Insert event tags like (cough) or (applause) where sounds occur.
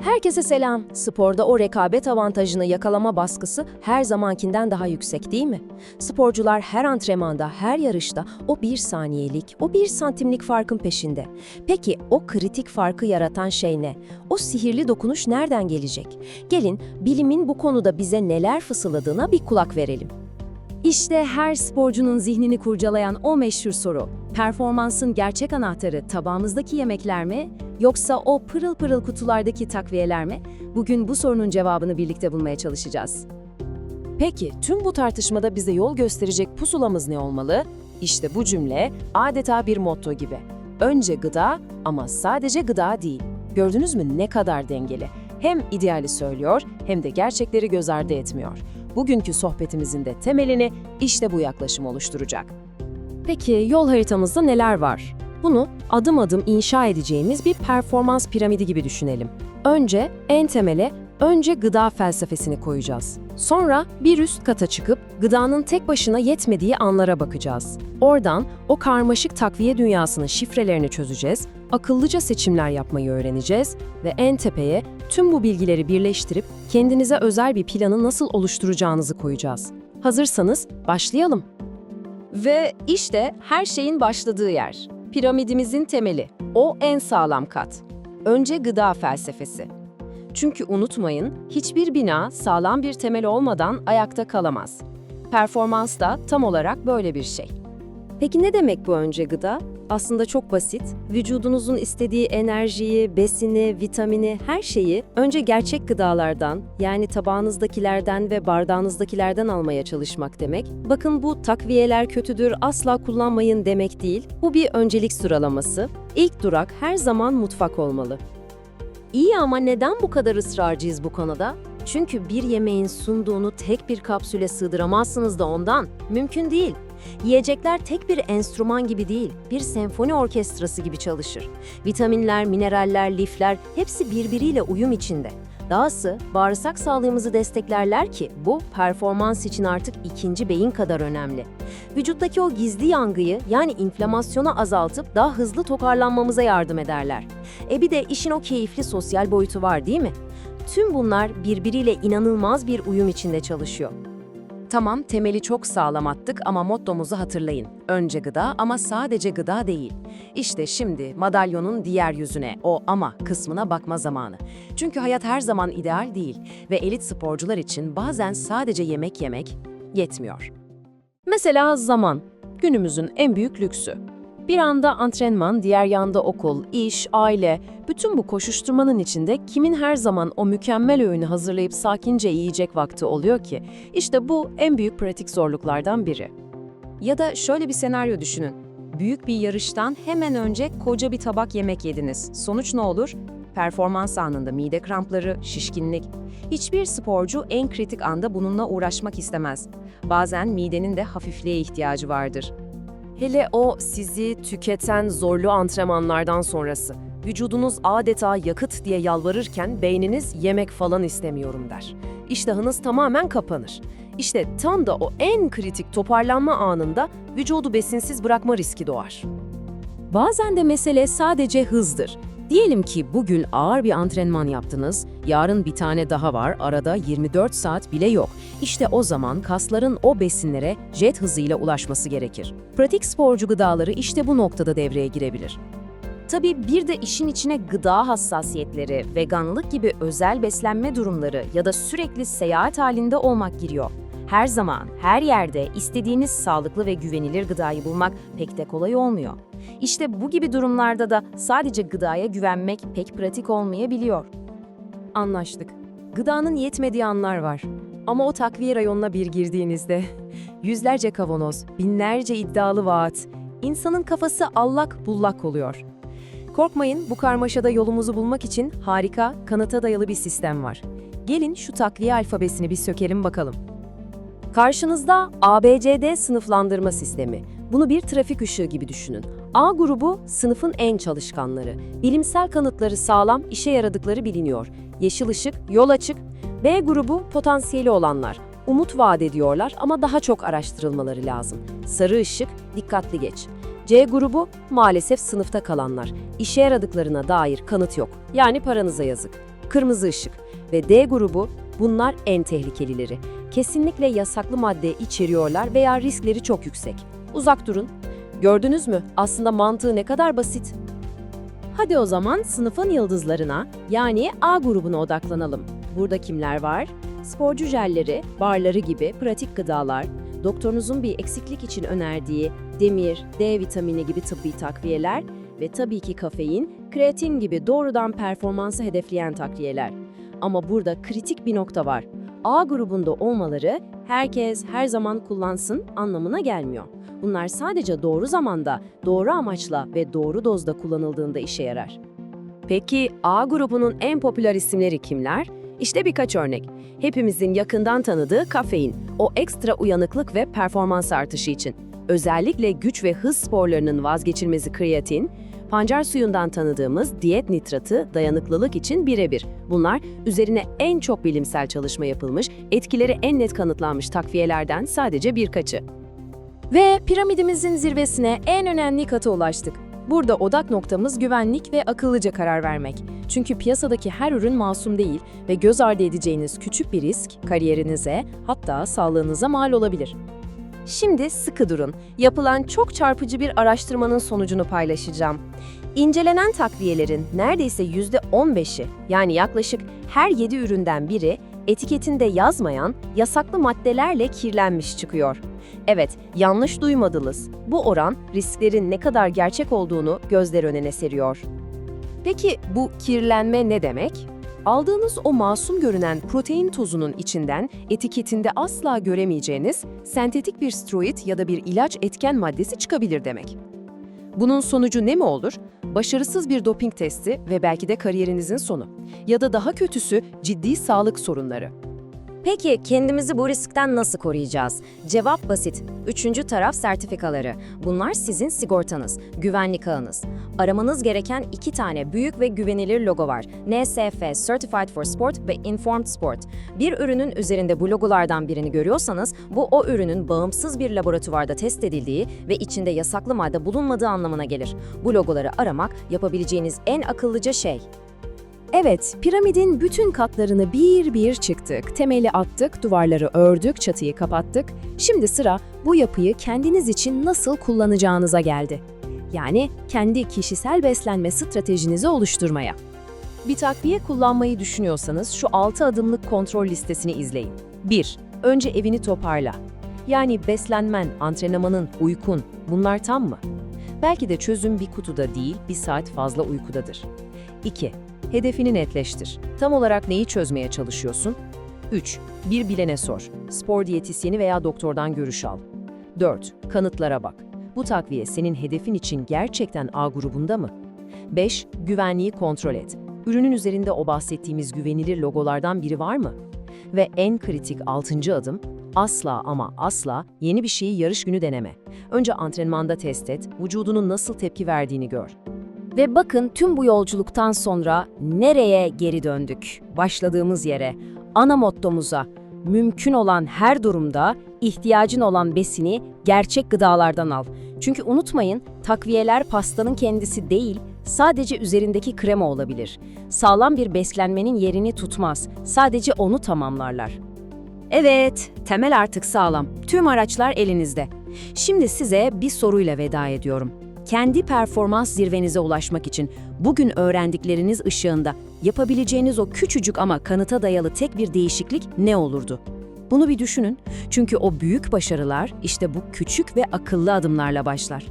Herkese selam. Sporda o rekabet avantajını yakalama baskısı her zamankinden daha yüksek değil mi? Sporcular her antrenmanda, her yarışta o bir saniyelik, o bir santimlik farkın peşinde. Peki o kritik farkı yaratan şey ne? O sihirli dokunuş nereden gelecek? Gelin bilimin bu konuda bize neler fısıldadığına bir kulak verelim. İşte her sporcunun zihnini kurcalayan o meşhur soru. Performansın gerçek anahtarı tabağımızdaki yemekler mi yoksa o pırıl pırıl kutulardaki takviyeler mi? Bugün bu sorunun cevabını birlikte bulmaya çalışacağız. Peki tüm bu tartışmada bize yol gösterecek pusulamız ne olmalı? İşte bu cümle adeta bir motto gibi. Önce gıda ama sadece gıda değil. Gördünüz mü ne kadar dengeli? Hem ideali söylüyor hem de gerçekleri göz ardı etmiyor. Bugünkü sohbetimizin de temelini işte bu yaklaşım oluşturacak. Peki yol haritamızda neler var? Bunu adım adım inşa edeceğimiz bir performans piramidi gibi düşünelim. Önce en temele önce gıda felsefesini koyacağız. Sonra bir üst kata çıkıp gıdanın tek başına yetmediği anlara bakacağız. Oradan o karmaşık takviye dünyasının şifrelerini çözeceğiz, akıllıca seçimler yapmayı öğreneceğiz ve en tepeye tüm bu bilgileri birleştirip kendinize özel bir planı nasıl oluşturacağınızı koyacağız. Hazırsanız başlayalım. Ve işte her şeyin başladığı yer. Piramidimizin temeli. O en sağlam kat. Önce gıda felsefesi. Çünkü unutmayın, hiçbir bina sağlam bir temel olmadan ayakta kalamaz. Performans da tam olarak böyle bir şey. Peki ne demek bu önce gıda? Aslında çok basit. Vücudunuzun istediği enerjiyi, besini, vitamini, her şeyi önce gerçek gıdalardan, yani tabağınızdakilerden ve bardağınızdakilerden almaya çalışmak demek. Bakın bu takviyeler kötüdür, asla kullanmayın demek değil. Bu bir öncelik sıralaması. İlk durak her zaman mutfak olmalı. İyi ama neden bu kadar ısrarcıyız bu konuda? Çünkü bir yemeğin sunduğunu tek bir kapsüle sığdıramazsınız da ondan. Mümkün değil. Yiyecekler tek bir enstrüman gibi değil, bir senfoni orkestrası gibi çalışır. Vitaminler, mineraller, lifler hepsi birbiriyle uyum içinde. Dahası bağırsak sağlığımızı desteklerler ki bu performans için artık ikinci beyin kadar önemli. Vücuttaki o gizli yangıyı yani inflamasyonu azaltıp daha hızlı toparlanmamıza yardım ederler. E bir de işin o keyifli sosyal boyutu var değil mi? Tüm bunlar birbiriyle inanılmaz bir uyum içinde çalışıyor. Tamam, temeli çok sağlam attık ama mottomuzu hatırlayın. Önce gıda ama sadece gıda değil. İşte şimdi madalyonun diğer yüzüne, o ama kısmına bakma zamanı. Çünkü hayat her zaman ideal değil ve elit sporcular için bazen sadece yemek yemek yetmiyor. Mesela zaman, günümüzün en büyük lüksü. Bir anda antrenman, diğer yanda okul, iş, aile, bütün bu koşuşturmanın içinde kimin her zaman o mükemmel öğünü hazırlayıp sakince yiyecek vakti oluyor ki? İşte bu en büyük pratik zorluklardan biri. Ya da şöyle bir senaryo düşünün. Büyük bir yarıştan hemen önce koca bir tabak yemek yediniz. Sonuç ne olur? Performans anında mide krampları, şişkinlik. Hiçbir sporcu en kritik anda bununla uğraşmak istemez. Bazen midenin de hafifliğe ihtiyacı vardır. Hele o sizi tüketen zorlu antrenmanlardan sonrası. Vücudunuz adeta yakıt diye yalvarırken beyniniz yemek falan istemiyorum der. İştahınız tamamen kapanır. İşte tam da o en kritik toparlanma anında vücudu besinsiz bırakma riski doğar. Bazen de mesele sadece hızdır. Diyelim ki bugün ağır bir antrenman yaptınız, yarın bir tane daha var, arada 24 saat bile yok. İşte o zaman kasların o besinlere jet hızıyla ulaşması gerekir. Pratik sporcu gıdaları işte bu noktada devreye girebilir. Tabii bir de işin içine gıda hassasiyetleri, veganlık gibi özel beslenme durumları ya da sürekli seyahat halinde olmak giriyor. Her zaman, her yerde istediğiniz sağlıklı ve güvenilir gıdayı bulmak pek de kolay olmuyor. İşte bu gibi durumlarda da sadece gıdaya güvenmek pek pratik olmayabiliyor. Anlaştık. Gıdanın yetmediği anlar var. Ama o takviye rayonuna bir girdiğinizde (laughs) yüzlerce kavanoz, binlerce iddialı vaat, insanın kafası allak bullak oluyor. Korkmayın, bu karmaşada yolumuzu bulmak için harika, kanıta dayalı bir sistem var. Gelin şu takviye alfabesini bir sökelim bakalım. Karşınızda ABCD sınıflandırma sistemi. Bunu bir trafik ışığı gibi düşünün. A grubu sınıfın en çalışkanları. Bilimsel kanıtları sağlam, işe yaradıkları biliniyor. Yeşil ışık, yol açık. B grubu potansiyeli olanlar. Umut vaat ediyorlar ama daha çok araştırılmaları lazım. Sarı ışık, dikkatli geç. C grubu maalesef sınıfta kalanlar. İşe yaradıklarına dair kanıt yok. Yani paranıza yazık. kırmızı ışık ve D grubu bunlar en tehlikelileri. Kesinlikle yasaklı madde içeriyorlar veya riskleri çok yüksek. Uzak durun. Gördünüz mü? Aslında mantığı ne kadar basit. Hadi o zaman sınıfın yıldızlarına yani A grubuna odaklanalım. Burada kimler var? Sporcu jelleri, barları gibi pratik gıdalar, doktorunuzun bir eksiklik için önerdiği demir, D vitamini gibi tıbbi takviyeler ve tabii ki kafein, kreatin gibi doğrudan performansı hedefleyen takviyeler. Ama burada kritik bir nokta var. A grubunda olmaları herkes her zaman kullansın anlamına gelmiyor. Bunlar sadece doğru zamanda, doğru amaçla ve doğru dozda kullanıldığında işe yarar. Peki A grubunun en popüler isimleri kimler? İşte birkaç örnek. Hepimizin yakından tanıdığı kafein, o ekstra uyanıklık ve performans artışı için. Özellikle güç ve hız sporlarının vazgeçilmezi kreatin, pancar suyundan tanıdığımız diyet nitratı dayanıklılık için birebir. Bunlar üzerine en çok bilimsel çalışma yapılmış, etkileri en net kanıtlanmış takviyelerden sadece birkaçı. Ve piramidimizin zirvesine en önemli kata ulaştık. Burada odak noktamız güvenlik ve akıllıca karar vermek. Çünkü piyasadaki her ürün masum değil ve göz ardı edeceğiniz küçük bir risk kariyerinize hatta sağlığınıza mal olabilir. Şimdi sıkı durun. Yapılan çok çarpıcı bir araştırmanın sonucunu paylaşacağım. İncelenen takviyelerin neredeyse %15'i yani yaklaşık her 7 üründen biri etiketinde yazmayan yasaklı maddelerle kirlenmiş çıkıyor. Evet, yanlış duymadınız. Bu oran risklerin ne kadar gerçek olduğunu gözler önüne seriyor. Peki bu kirlenme ne demek? Aldığınız o masum görünen protein tozunun içinden etiketinde asla göremeyeceğiniz sentetik bir steroid ya da bir ilaç etken maddesi çıkabilir demek. Bunun sonucu ne mi olur? Başarısız bir doping testi ve belki de kariyerinizin sonu. Ya da daha kötüsü ciddi sağlık sorunları. Peki kendimizi bu riskten nasıl koruyacağız? Cevap basit. Üçüncü taraf sertifikaları. Bunlar sizin sigortanız, güvenlik ağınız. Aramanız gereken iki tane büyük ve güvenilir logo var. NSF, Certified for Sport ve Informed Sport. Bir ürünün üzerinde bu logolardan birini görüyorsanız, bu o ürünün bağımsız bir laboratuvarda test edildiği ve içinde yasaklı madde bulunmadığı anlamına gelir. Bu logoları aramak yapabileceğiniz en akıllıca şey. Evet, piramidin bütün katlarını bir bir çıktık. Temeli attık, duvarları ördük, çatıyı kapattık. Şimdi sıra bu yapıyı kendiniz için nasıl kullanacağınıza geldi. Yani kendi kişisel beslenme stratejinizi oluşturmaya. Bir takviye kullanmayı düşünüyorsanız şu 6 adımlık kontrol listesini izleyin. 1. Önce evini toparla. Yani beslenmen, antrenmanın, uykun bunlar tam mı? Belki de çözüm bir kutuda değil, bir saat fazla uykudadır. 2. Hedefini netleştir. Tam olarak neyi çözmeye çalışıyorsun? 3. Bir bilene sor. Spor diyetisyeni veya doktordan görüş al. 4. Kanıtlara bak. Bu takviye senin hedefin için gerçekten A grubunda mı? 5. Güvenliği kontrol et. Ürünün üzerinde o bahsettiğimiz güvenilir logolardan biri var mı? Ve en kritik 6. adım, asla ama asla yeni bir şeyi yarış günü deneme. Önce antrenmanda test et, vücudunun nasıl tepki verdiğini gör. Ve bakın tüm bu yolculuktan sonra nereye geri döndük? Başladığımız yere, ana mottomuza. Mümkün olan her durumda ihtiyacın olan besini gerçek gıdalardan al. Çünkü unutmayın, takviyeler pastanın kendisi değil, sadece üzerindeki krema olabilir. Sağlam bir beslenmenin yerini tutmaz, sadece onu tamamlarlar. Evet, temel artık sağlam. Tüm araçlar elinizde. Şimdi size bir soruyla veda ediyorum. Kendi performans zirvenize ulaşmak için bugün öğrendikleriniz ışığında yapabileceğiniz o küçücük ama kanıta dayalı tek bir değişiklik ne olurdu? Bunu bir düşünün. Çünkü o büyük başarılar işte bu küçük ve akıllı adımlarla başlar.